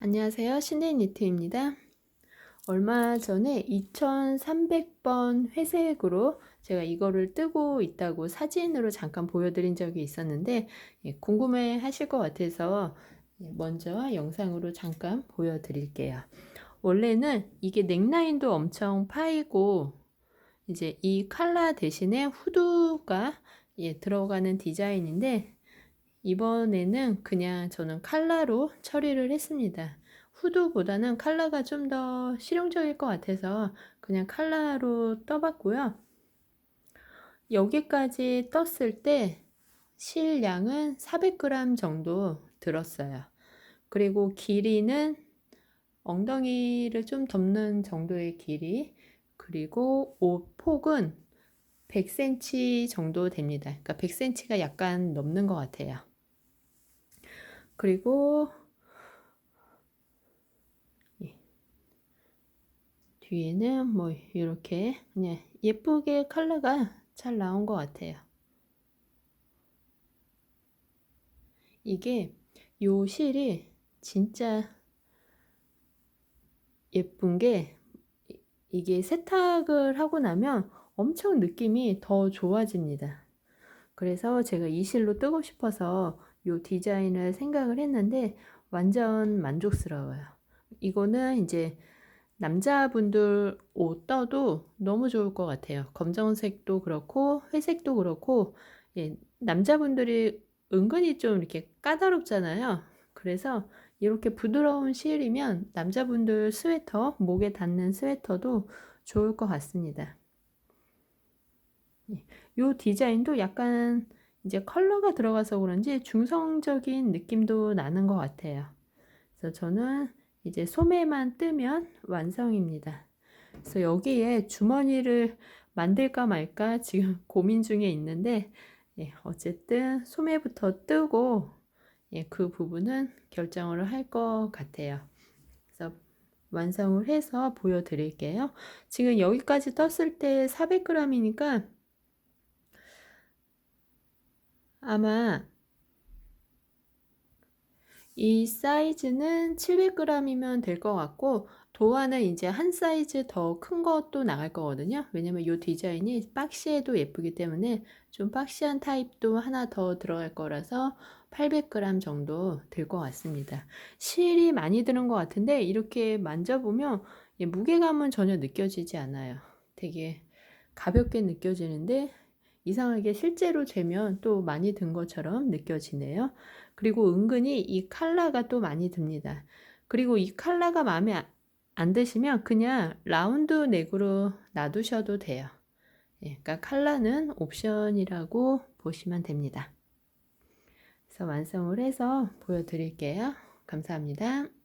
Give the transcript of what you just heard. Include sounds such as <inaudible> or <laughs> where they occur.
안녕하세요. 신데이 니트입니다. 얼마 전에 2300번 회색으로 제가 이거를 뜨고 있다고 사진으로 잠깐 보여드린 적이 있었는데 예, 궁금해 하실 것 같아서 예, 먼저 영상으로 잠깐 보여드릴게요. 원래는 이게 넥라인도 엄청 파이고 이제 이 칼라 대신에 후드가 예, 들어가는 디자인인데 이번에는 그냥 저는 칼라로 처리를 했습니다. 후드보다는 칼라가 좀 더 실용적일 것 같아서 그냥 칼라로 떠봤고요. 여기까지 떴을 때 실량은 400g 정도 들었어요. 그리고 길이는 엉덩이를 좀 덮는 정도의 길이 그리고 옷 폭은 100cm 정도 됩니다. 그러니까 100cm가 약간 넘는 것 같아요. 그리고 예. 뒤에는 뭐 이렇게 그냥 예쁘게 컬러가 잘 나온 것 같아요. 이게 요 실이 진짜 예쁜 게 이게 세탁을 하고 나면 엄청 느낌이 더 좋아집니다. 그래서 제가 이 실로 뜨고 싶어서 요 디자인을 생각을 했는데 완전 만족스러워요. 이거는 이제 남자분들 옷 떠도 너무 좋을 것 같아요. 검정색도 그렇고 회색도 그렇고 예, 남자분들이 은근히 좀 이렇게 까다롭잖아요. 그래서 이렇게 부드러운 실이면 남자분들 스웨터, 목에 닿는 스웨터도 좋을 것 같습니다. 이 예, 디자인도 약간 이제 컬러가 들어가서 그런지 중성적인 느낌도 나는 것 같아요. 그래서 저는 이제 소매만 뜨면 완성입니다. 그래서 여기에 주머니를 만들까 말까 지금 <laughs> 고민 중에 있는데 예, 어쨌든 소매부터 뜨고 예, 그 부분은 결정을 할 것 같아요. 그래서 완성을 해서 보여드릴게요. 지금 여기까지 떴을 때 400g이니까 아마 이 사이즈는 700g이면 될 것 같고 도안은 이제 한 사이즈 더 큰 것도 나갈 거거든요. 왜냐면 이 디자인이 박시에도 예쁘기 때문에 좀 박시한 타입도 하나 더 들어갈 거라서 800g 정도 될 것 같습니다. 실이 많이 드는 것 같은데 이렇게 만져보면 무게감은 전혀 느껴지지 않아요. 되게 가볍게 느껴지는데 이상하게 실제로 재면 또 많이 든 것처럼 느껴지네요. 그리고 은근히 이 칼라가 또 많이 듭니다. 그리고 이 칼라가 마음에 안 드시면 그냥 라운드 넥으로 놔두셔도 돼요. 예, 그러니까 칼라는 옵션이라고 보시면 됩니다. 그래서 완성을 해서 보여드릴게요. 감사합니다.